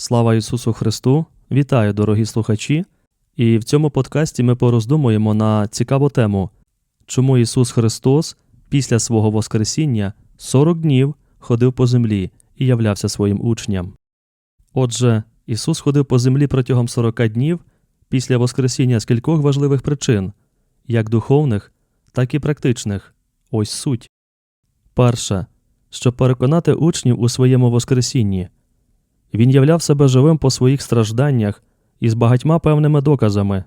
Слава Ісусу Христу! Вітаю, дорогі слухачі! І в цьому подкасті ми пороздумуємо на цікаву тему, чому Ісус Христос після свого Воскресіння 40 днів ходив по землі і являвся своїм учням. Отже, Ісус ходив по землі протягом 40 днів після Воскресіння з кількох важливих причин, як духовних, так і практичних. Ось суть. Перше, щоб переконати учнів у своєму Воскресінні. Він являв себе живим по своїх стражданнях і з багатьма певними доказами,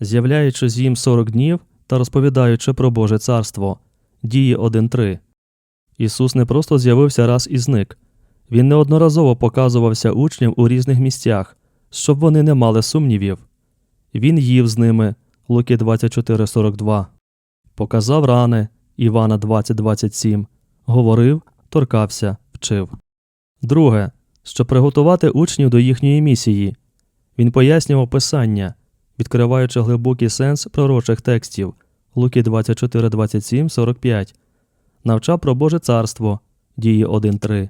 з'являючись їм 40 днів та розповідаючи про Боже царство. Дії 1.3. Ісус не просто з'явився раз і зник. Він неодноразово показувався учням у різних місцях, щоб вони не мали сумнівів. Він їв з ними Луки 24.42, показав рани Івана 20.27, говорив, торкався, вчив. Друге, щоб приготувати учнів до їхньої місії. Він пояснював писання, відкриваючи глибокий сенс пророчих текстів Луки 24, 27, 45, навчав про Боже царство Дії 1.3.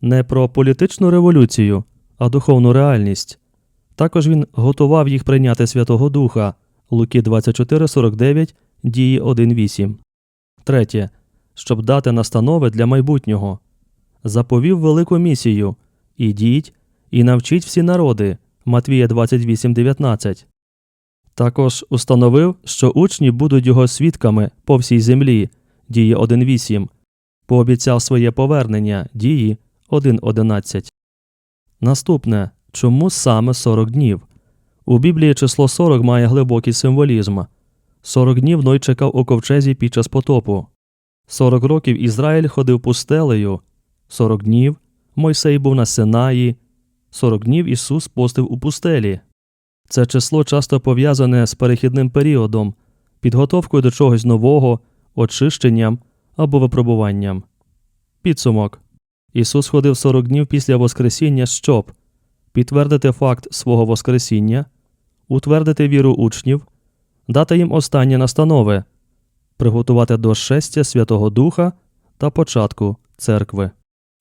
Не про політичну революцію, а духовну реальність. Також він готував їх прийняти Святого Духа Луки 24, 49, Дії 1.8. Третє. Щоб дати настанови для майбутнього. Заповів велику місію Ідіть і навчіть всі народи Матвія 28.19. Також установив, що учні будуть його свідками по всій землі Дії 1.8. Пообіцяв своє повернення Дії 1.11. Наступне чому саме 40 днів? У Біблії число 40 має глибокий символізм. 40 днів Ной чекав у ковчезі під час потопу. 40 років Ізраїль ходив пустелею. 40 днів Мойсей був на Синаї, 40 днів Ісус постив у пустелі. Це число часто пов'язане з перехідним періодом, підготовкою до чогось нового, очищенням або випробуванням. Підсумок Ісус ходив 40 днів після Воскресіння, щоб підтвердити факт свого Воскресіння, утвердити віру учнів, дати їм останні настанови, приготувати до шестя Святого Духа та початку церкви.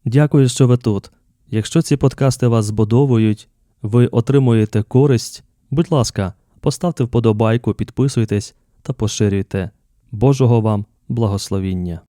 Дякую, що ви тут. Якщо ці подкасти вас збудовують, ви отримуєте користь, будь ласка, поставте вподобайку, підписуйтесь та поширюйте. Божого вам благословіння.